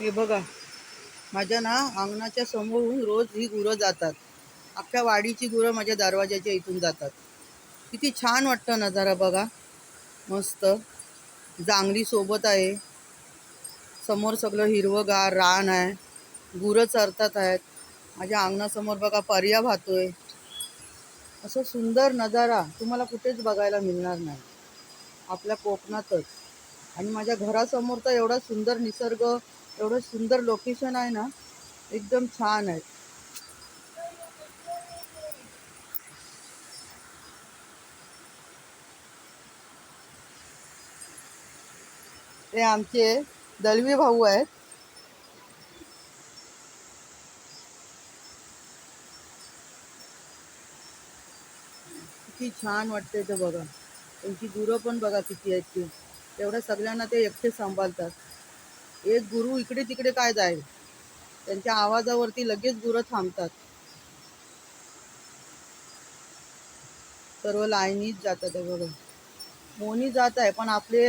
हे बघा. माझ्या ना अंगणाच्या समोरून रोज ही गुरं जातात. अख्ख्या वाडीची गुरं माझ्या दरवाजाच्या इथून जातात. किती छान वाटतं नजारा बघा. मस्त. जांगली सोबत आहे. समोर सगळं हिरवंगार रान आहे. गुरं चरतात आहेत. माझ्या अंगणासमोर बघा पर्या वाहतोय. असं सुंदर नजारा तुम्हाला कुठेच बघायला मिळणार नाही. आपल्या कोकणातच. आणि माझ्या घरासमोर तर एवढा सुंदर निसर्ग एवढं सुंदर लोकेशन आहे ना एकदम छान आहे. ते आमचे दलवी भाऊ आहेत. किती छान वाटते ते बघा. त्यांची गुरं पण बघा किती आहेत ती. तेवढ्या सगळ्यांना ते एकटे सांभाळतात. एक गुरु इकडे तिकडे काय जाईल? त्यांच्या आवाजावरती लगेच गुरं थांबतात. सर्व लाईनीच जातात आहे बघा. मोनी जात आहे पण आपले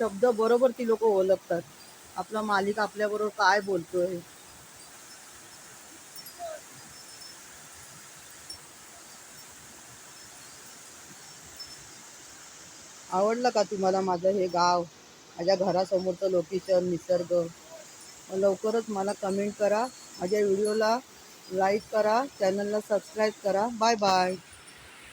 शब्द बरोबर ती लोक ओळखतात. आपला मालिक आपल्याबरोबर काय बोलतोय? आवडलं का तुम्हाला माझं हे गाव? माझ्या घरासमोरचं लोकेशन निसर्ग. मग लवकरच मला कमेंट करा. माझ्या व्हिडिओला लाईक करा चॅनलला सबस्क्राईब करा. Bye bye